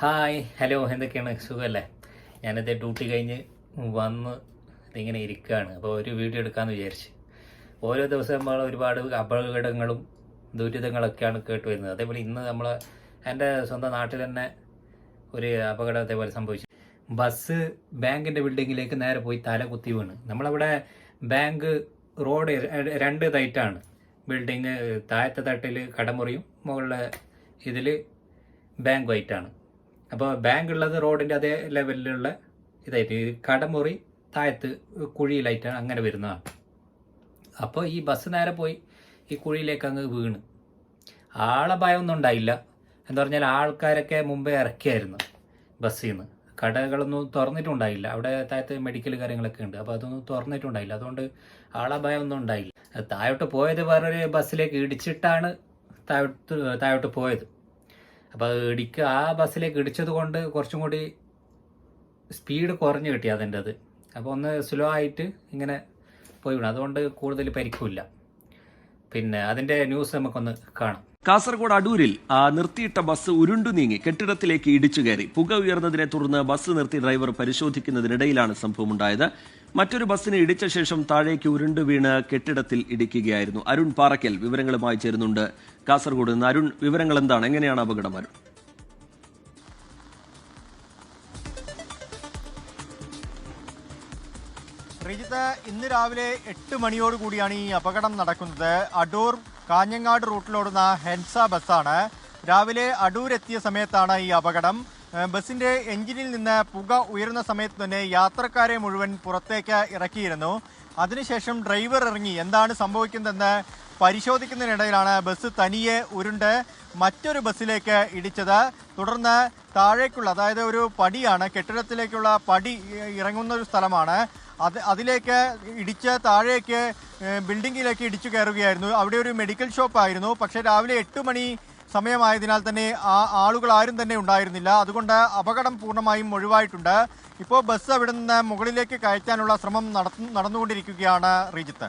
Hi hello എന്തൊക്കെയാണ്? സുഖമല്ലേ ഞാനിത് ഡ്യൂട്ടി കഴിഞ്ഞ് വന്ന് ഇങ്ങനെ ഇരിക്കുകയാണ് അപ്പോൾ ഒരു വീഡിയോ എടുക്കാമെന്ന് വിചാരിച്ച്. ഓരോ ദിവസം നമ്മൾ ഒരുപാട് അപകടങ്ങളും ദുരിതങ്ങളൊക്കെയാണ് കേട്ട് വരുന്നത്. അതേപോലെ ഇന്ന് നമ്മൾ എന്റെ സ്വന്തം നാട്ടിൽ തന്നെ ഒരു അപകടം അതേപോലെ സംഭവിച്ചു. ബസ് ബാങ്കിന്റെ ബിൽഡിങ്ങിലേക്ക് നേരെ പോയി തല കുത്തി വീണ്. നമ്മളവിടെ ബാങ്ക് റോഡ് രണ്ട് തൈറ്റാണ്. ബിൽഡിങ് താഴത്തെ തട്ടിൽ കടമുറിയും മുകളിലെ ഇതിൽ ബാങ്ക് വൈറ്റാണ്. അപ്പോൾ ബാങ്ക് ഉള്ളത് റോഡിന്റെ അതേ ലെവലിലുള്ള ഇതായിട്ട് ഈ കടമുറി താഴത്ത് കുഴിയിലായിട്ടാണ് അങ്ങനെ വരുന്നതാണ് അപ്പോൾ ഈ ബസ് നേരെ പോയി ഈ കുഴിയിലേക്ക് അങ്ങ് വീണ്. ആളെ ഭയമൊന്നും ഉണ്ടായില്ല. എന്ന് പറഞ്ഞാൽ ആൾക്കാരൊക്കെ മുമ്പേ ഇറക്കിയായിരുന്നു ബസ്സിൽ നിന്ന് കടകളൊന്നും തുറന്നിട്ടുണ്ടായില്ല. അവിടെ താഴത്ത് മെഡിക്കൽ കാര്യങ്ങളൊക്കെ ഉണ്ട്. അപ്പോൾ അതൊന്നും തുറന്നിട്ടുണ്ടായില്ല. അതുകൊണ്ട് ആളെ ഭയമൊന്നും ഉണ്ടായില്ല. താഴോട്ട് പോയത് വേറൊരു ബസ്സിലേക്ക് ഇടിച്ചിട്ടാണ് താഴോട്ട് താഴോട്ട് പോയത്. അപ്പോൾ ഇടിക്ക് ആ ബസ്സിലേക്ക് ഇടിച്ചത് കൊണ്ട് കുറച്ചും കൂടി സ്പീഡ് കുറഞ്ഞു കിട്ടി അതിന്റെ അത് അപ്പോൾ ഒന്ന് സ്ലോ ആയിട്ട് ഇങ്ങനെ പോയി വീണു അതുകൊണ്ട് കൂടുതൽ പരിക്കില്ല പിന്നെ അതിന്റെ ന്യൂസ് നമുക്കൊന്ന് കാണാം. കാസർഗോഡ് അടൂരിൽ നിർത്തിയിട്ട ബസ് ഉരുണ്ടു നീങ്ങി. കെട്ടിടത്തിലേക്ക് ഇടിച്ചു കയറി. പുക ഉയർന്നതിനെ തുടർന്ന് ബസ് നിർത്തി ഡ്രൈവർ പരിശോധിക്കുന്നതിനിടയിലാണ് സംഭവമുണ്ടായത്. മറ്റൊരു ബസ്സിന് ഇടിച്ച ശേഷം താഴേക്ക് ഉരുണ്ട് വീണ് കെട്ടിടത്തിൽ ഇടിക്കുകയായിരുന്നു. അരുൺ പാറയ്ക്കൽ വിവരങ്ങളുമായി ചേരുന്നുണ്ട്. കാസർഗോഡ് നിന്ന് അരുൺ വിവരങ്ങൾ എന്താണ്? എങ്ങനെയാണ് അപകടം അരുൺ? ശ്രീജിത്ത് ഇന്ന് രാവിലെ എട്ട് മണിയോട് കൂടിയാണ് ഈ അപകടം നടക്കുന്നത്. അടൂർ കാഞ്ഞങ്ങാട് റൂട്ടിലോടുന്ന ഹെൻസ ബസ്സാണ്. രാവിലെ അടൂർ എത്തിയ സമയത്താണ് ഈ അപകടം. ബസിന്റെ എഞ്ചിനിൽ നിന്ന് പുക ഉയരുന്ന സമയത്ത് തന്നെ യാത്രക്കാരെ മുഴുവൻ പുറത്തേക്ക് ഇറക്കിയിരുന്നു. അതിനുശേഷം ഡ്രൈവർ ഇറങ്ങി. എന്താണ് സംഭവിക്കുന്നതെന്ന് പരിശോധിക്കുന്നതിനിടയിലാണ് ബസ് തനിയെ ഉരുണ്ട് മറ്റൊരു ബസ്സിലേക്ക് ഇടിച്ചത്. തുടർന്ന് താഴേക്കുള്ള അതായത് ഒരു പടിയാണ് കെട്ടിടത്തിലേക്കുള്ള പടി ഇറങ്ങുന്ന ഒരു സ്ഥലമാണ്. അത് അതിലേക്ക് ഇടിച്ച് താഴേക്ക് ബിൽഡിങ്ങിലേക്ക് ഇടിച്ചു കയറുകയായിരുന്നു. അവിടെ ഒരു മെഡിക്കൽ ഷോപ്പായിരുന്നു. പക്ഷേ രാവിലെ എട്ട് മണി സമയമായതിനാൽ തന്നെ ആ ആളുകൾ ആരും തന്നെ ഉണ്ടായിരുന്നില്ല. അതുകൊണ്ട് അപകടം പൂർണമായും ഒഴിവായിട്ടുണ്ട്. ഇപ്പോൾ ബസ് അവിടെ നിന്ന് മുകളിലേക്ക് കയറ്റാനുള്ള ശ്രമം നടന്നു നടന്നുകൊണ്ടിരിക്കുകയാണ് റീജിത്ത്.